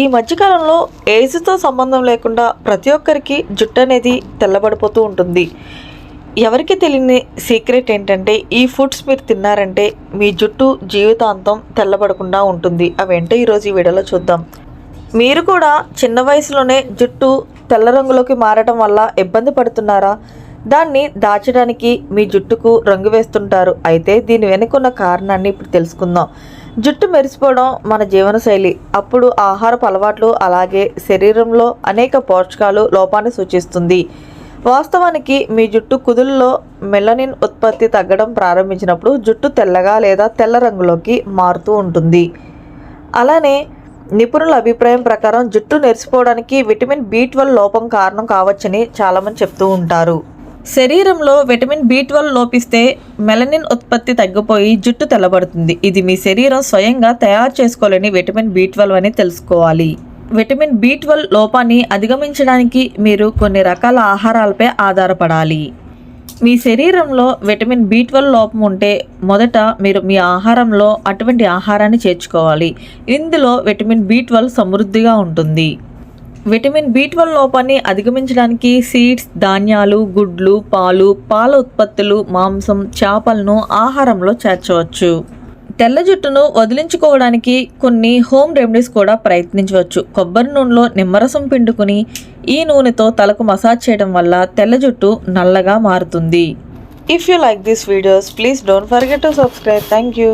ఈ మధ్యకాలంలో ఏజ్తో సంబంధం లేకుండా ప్రతి ఒక్కరికి జుట్టు అనేది తెల్లబడిపోతూ ఉంటుంది. ఎవరికి తెలియని సీక్రెట్ ఏంటంటే ఈ ఫుడ్స్ మీరు తిన్నారంటే మీ జుట్టు జీవితాంతం తెల్లబడకుండా ఉంటుంది. అవేంటో ఈరోజు ఈ వీడియోలో చూద్దాం. మీరు కూడా చిన్న వయసులోనే జుట్టు తెల్ల రంగులోకి మారటం వల్ల ఇబ్బంది పడుతున్నారా? దాన్ని దాచడానికి మీ జుట్టుకు రంగు వేస్తుంటారు. అయితే దీని వెనుకున్న కారణాన్ని ఇప్పుడు తెలుసుకుందాం. జుట్టు మెరిసిపోవడం మన జీవనశైలి. అప్పుడు ఆహారపు అలవాట్లు అలాగే శరీరంలో అనేక పోషకాలు లోపాన్ని సూచిస్తుంది. వాస్తవానికి మీ జుట్టు కుదుల్లో మెలనిన్ ఉత్పత్తి తగ్గడం ప్రారంభించినప్పుడు జుట్టు తెల్లగా లేదా తెల్ల రంగులోకి మారుతూ ఉంటుంది. అలానే నిపుణుల అభిప్రాయం ప్రకారం జుట్టు నెరిసిపోవడానికి విటమిన్ బి ట్వెల్వ్ లోపం కారణం కావచ్చని చాలామంది చెప్తూ ఉంటారు. శరీరంలో విటమిన్ బి ట్వెల్వ్ లోపిస్తే మెలనిన్ ఉత్పత్తి తగ్గిపోయి జుట్టు తెల్లబడుతుంది. ఇది మీ శరీరం స్వయంగా తయారు చేసుకోలేని విటమిన్ బి ట్వెల్వ్ అని తెలుసుకోవాలి. విటమిన్ బి ట్వెల్వ్ లోపాన్ని అధిగమించడానికి మీరు కొన్ని రకాల ఆహారాలపై ఆధారపడాలి. మీ శరీరంలో విటమిన్ బి ట్వెల్వ్ లోపం ఉంటే మొదట మీరు మీ ఆహారంలో అటువంటి ఆహారాన్ని చేర్చుకోవాలి. ఇందులో విటమిన్ బి ట్వెల్వ్ సమృద్ధిగా ఉంటుంది. విటమిన్ బి ట్వెల్వ్ లోపాన్ని అధిగమించడానికి సీడ్స్ ధాన్యాలు గుడ్లు పాలు పాల ఉత్పత్తులు మాంసం చేపలను ఆహారంలో చేర్చవచ్చు. తెల్ల జుట్టును వదిలించుకోవడానికి కొన్ని హోమ్ రెమెడీస్ కూడా ప్రయత్నించవచ్చు. కొబ్బరి నూనెలో నిమ్మరసం పిండుకుని ఈ నూనెతో తలకు మసాజ్ చేయడం వల్ల తెల్ల జుట్టు నల్లగా మారుతుంది. If you like this videos please don't forget to subscribe thank you